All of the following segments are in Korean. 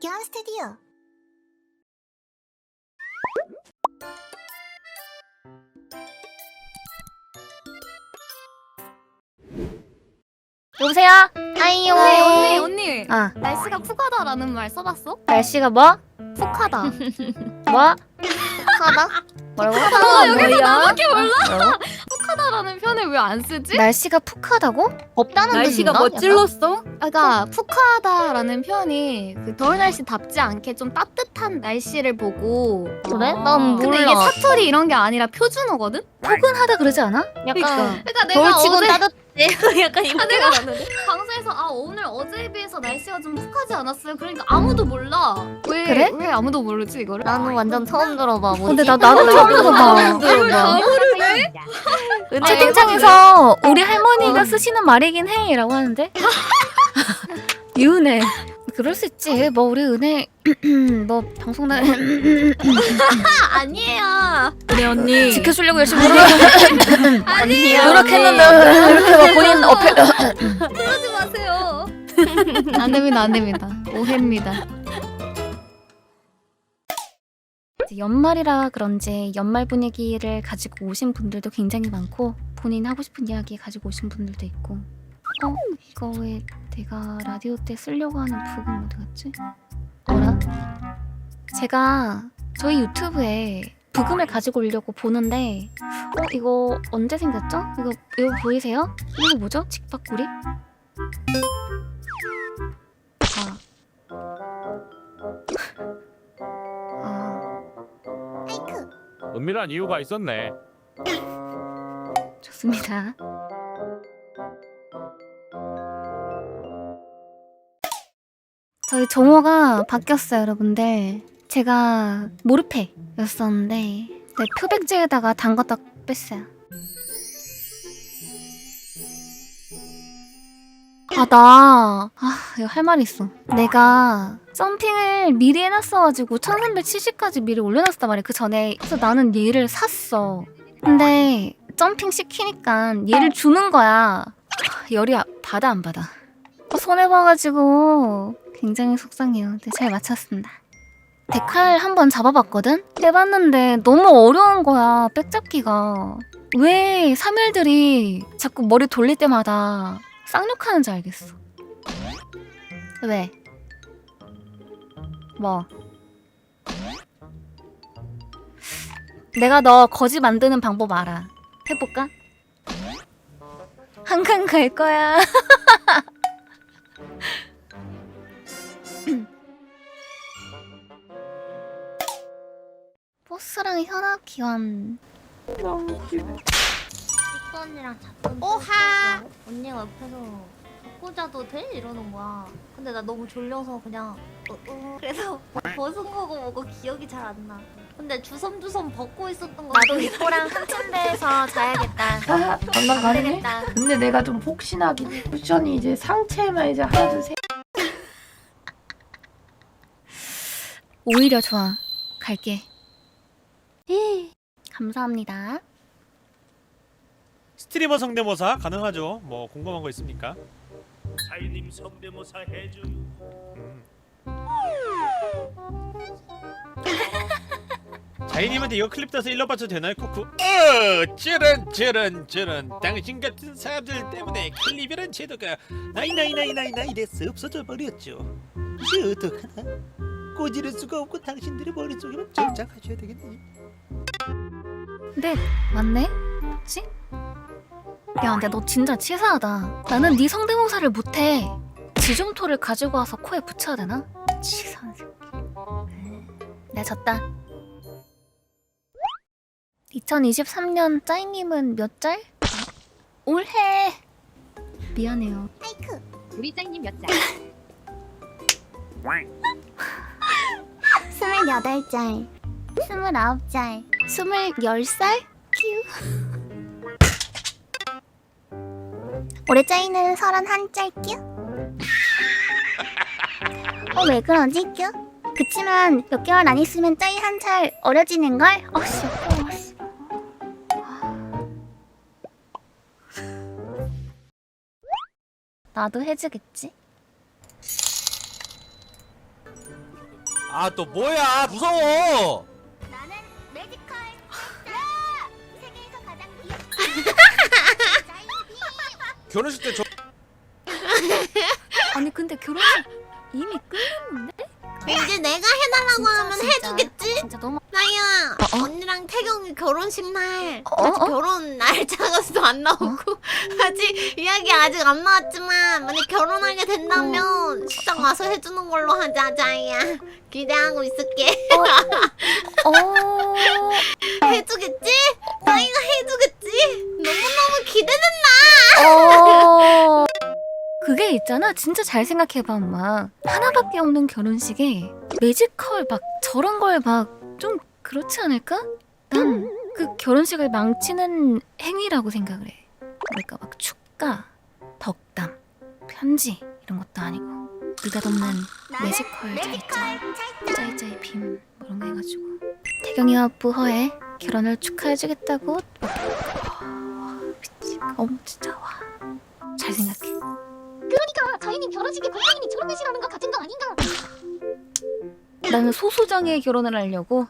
겨울 스튜디오 여보세요? 아이요. 언니 언니 언니 아 날씨가 푹하다라는 말 써봤어? 날씨가 뭐? 푹하다. 뭐? 하나? 뭐라고? 아, 여기서 나밖에 몰라. 어? 푹하다라는 표현을 왜 안 쓰지? 날씨가 푹하다고? 없다는 날씨가 뜻인가? 멋질렀어? 그러니까 푹하다라는 표현이 그 더울 날씨답지 않게 좀 따뜻한 날씨를 보고 그래? 아. 난 근데 이게 몰라. 사투리 이런 게 아니라 표준어거든? 포근하다 그러지 않아? 약간 그러니까 내가 겨울치곤 어제 따뜻해. 약간 이렇게 내가 말하는데. 방송에서 아 오늘 어제에 비해서 날씨가 좀 푹하지 않았어요? 그러니까 아무도 몰라 왜, 그래? 왜 아무도 모르지 이거를? 나는 완전 처음 들어봐 뭐지? 근데 나 나도 처음 들어봐. 들 어봐. 채팅창에서 우리 할머니가 쓰시는 말이긴 해라고 하는데. 유은혜. 그럴 수 있지. 뭐 우리 은혜 뭐 방송 나 아, 아니에요. 그래 언니. 지켜주려고 열심히 아니에요. 노력했는데 이렇게 막 본인 어필. 그러지 마세요. 안 됩니다 안 됩니다. 오해입니다 이제 연말이라 그런지 연말 분위기를 가지고 오신 분들도 굉장히 많고 본인 하고 싶은 이야기 가지고 오신 분들도 있고 어? 이거 왜 내가 라디오 때 쓰려고 하는 부분 어디 갔지? 어라? 제가 저희 유튜브에 부금을 가지고 오려고 보는데 어? 이거 언제 생겼죠? 이거 이거 보이세요? 이거 뭐죠? 직박구리? 은밀한 이유가 있었네. 좋습니다. 저희 정호가 바뀌었어요, 여러분들. 제가 모르페였었는데 네, 표백제에다가 담갔다 뺐어요. 아, 나, 아, 이거 할 말이 있어. 내가 점핑을 미리 해놨어가지고 1370까지 미리 올려놨단 말이야. 그 전에. 그래서 나는 얘를 샀어. 근데 점핑 시키니까 얘를 주는 거야. 하, 열이 아- 받아 안 받아? 어, 손해봐가지고 굉장히 속상해요. 근데 잘 맞췄습니다. 데칼 한번 잡아봤거든? 해봤는데 너무 어려운 거야, 백잡기가. 왜 3일들이 자꾸 머리 돌릴 때마다 쌍욕하는지 알겠어. 왜? 뭐? 내가 너 거지 만드는 방법 알아. 해볼까? 한강 갈 거야. 버스랑 현악 기관. 언니랑 잡던 오하! 언니가 옆에서 벗고 자도 돼? 이러는 거야 근데 나 너무 졸려서 그냥 어, 어. 그래서 벗은 거고 뭐고 기억이 잘 안 나 근데 주섬주섬 벗고 있었던 거 나도 이코랑 한 침대에서 자야겠다. 아 장난 안 되겠다. 근데 내가 좀 폭신하긴 해 쿠션이 이제 상체만 이제 하나 둘 셋 오히려 좋아. 갈게. 감사합니다. 스트리머 성대모사 가능하죠? 뭐 궁금한 거 있습니까? 자이님 성대모사 해줘. 음. 자이님한테 이거 클립 따서 일러 바쳐도 되나요, 쿠쿠? 어, 저런 저런 저런 당신 같은 사람들 때문에 클립이란 제도가 나이 나이 나이 나이 나이 돼서 없어져 버렸죠. 이제 어떡하나? 꼬지를 수가 없고 당신들의 머릿속에만 정착하셔야 되겠네. 근데 맞네? 그치? 야, 근데 너 진짜 치사하다. 나는 네 성대모사를 못해. 지점토를 가지고 와서 코에 붙여야 되나? 치사한 새끼. 내가 졌다. 2023년 짜이님은 몇 짤? 아, 올해. 미안해요. 우리 짱님 몇 짤? 28짤 29짤 20살? 올해 짜이는 31짤 뀨? 어왜 그러지 뀨? 그치만 몇 개월 안 있으면 짜이 한 살 어려지는 걸? 어씨 어씨 나도 해주겠지? 아 또 뭐야 무서워 결혼식 때 저... 아니 근데 결혼식 이미 끝났는데? 이제 내가 해달라고 하면 해주겠지? 진짜 너무 나야 어, 어? 언니랑 태경이 결혼식 날 어, 아직 어? 결혼 날짜가도 안 나오고 아직 이야기 아직 안 나왔지만 만약 결혼하게 된다면 시장 와서 해주는 걸로 하자 자이야 기대하고 있을게 어... 해주겠지? 자이가 해주겠지? 너무너무 기대된다 어... 그게 있잖아. 진짜 잘 생각해봐, 엄마. 하나밖에 없는 결혼식에 매지컬 막 저런 걸 막 좀 그렇지 않을까? 난 그 결혼식을 망치는 행위라고 생각을 해. 그러니까 막 축가, 덕담, 편지 이런 것도 아니고 느닷없는 매지컬 짜이짜이 짜이짜이 빔뭐 이런 거 해가지고 태경이와 부허의 결혼을 축하해주겠다고 막 어머 진짜 와 잘 생각해. 자이님 결혼식에 고양이니 저런 짓이라는 거 같은 거 아닌가? 나는 소소정의 결혼을 하려고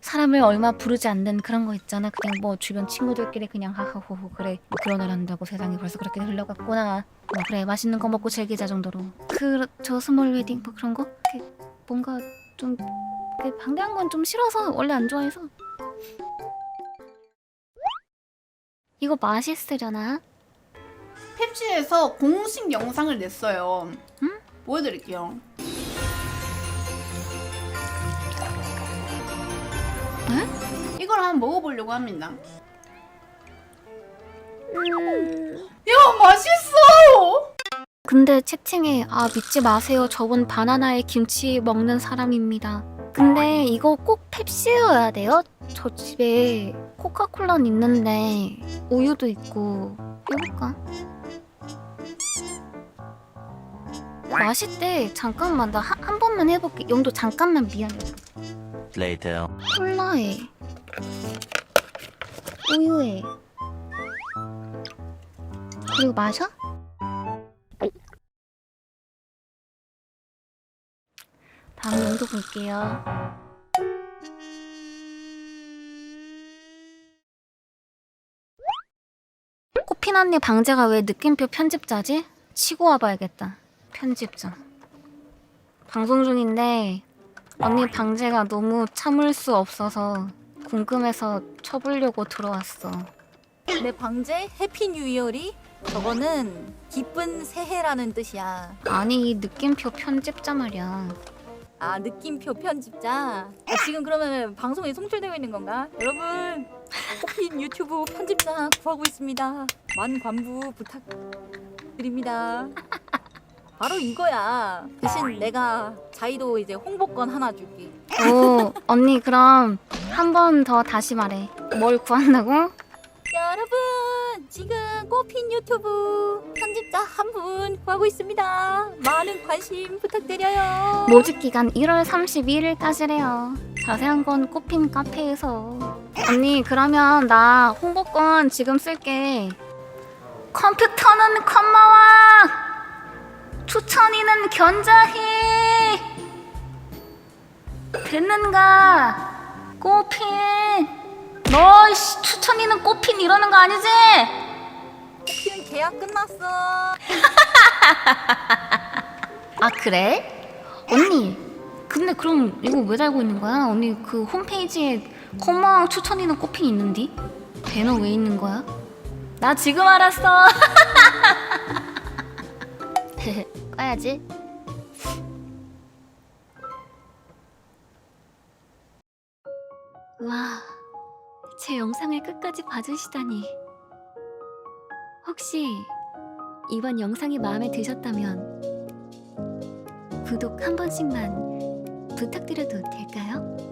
사람을 얼마 부르지 않는 그런 거 있잖아. 그냥 뭐 주변 친구들끼리 그냥 하하호호 그래 뭐 결혼을 한다고 세상이 벌써 그렇게 흘러갔구나. 뭐 그래 맛있는 거 먹고 즐기자 정도로. 그 저 스몰 웨딩 뭐 그런 거 뭔가 좀 방대한 건 좀 싫어서 원래 안 좋아해서. 이거 맛있으려나? 펩시에서 공식 영상을 냈어요. 응? 보여드릴게요. 이걸 한번 먹어보려고 합니다. 야 맛있어! 근데 채팅에 아 믿지 마세요. 저분 바나나에 김치 먹는 사람입니다. 근데 이거 꼭 펩시여야 돼요? 저 집에 코카콜라는 있는데 우유도 있고 해볼까? 맛있대. 잠깐만 나 한 번만 해볼게. 영도 잠깐만 미안해. Later 콜라에 우유에 그리고 마셔? 다음 영도 볼게요. 꽃핀 언니 방제가 왜 느낌표 편집자지? 치고 와봐야겠다. 편집자. 방송 중인데 언니 방제가 너무 참을 수 없어서 궁금해서 쳐보려고 들어왔어. 내 방제 해피 뉴 이어리 저거는 기쁜 새해라는 뜻이야. 아니 이 느낌표 편집자 말이야. 아 느낌표 편집자. 아, 지금 그러면 방송에 송출되고 있는 건가? 여러분 코핀 유튜브 편집자 구하고 있습니다. 만 관부 부탁드립니다. 바로 이거야. 대신 내가 자이도 이제 홍보권 하나 줄게. 오 언니 그럼 한 번 더 다시 말해. 뭘 구한다고? 여러분 지금 꽃핀 유튜브 편집자 한 분 구하고 있습니다. 많은 관심 부탁드려요. 모집 기간 1월 31일까지래요. 자세한 건 꽃핀 카페에서. 언니 그러면 나 홍보권 지금 쓸게. 컴퓨터는 컴마왕, 추천이는 견자희. 됐는가? 꽃핀. 너 씨, 추천이는 꽃핀 이러는 거 아니지? 꽃핀 계약 끝났어. 아 그래? 언니 근데 그럼 이거 왜 달고 있는 거야? 언니 그 홈페이지에 컴마왕 추천이는 꽃핀 있는디? 배너 왜 있는 거야? 나 지금 알았어 꺼야지 와, 제 영상을 끝까지 봐주시다니 혹시 이번 영상이 마음에 드셨다면 구독 한 번씩만 부탁드려도 될까요?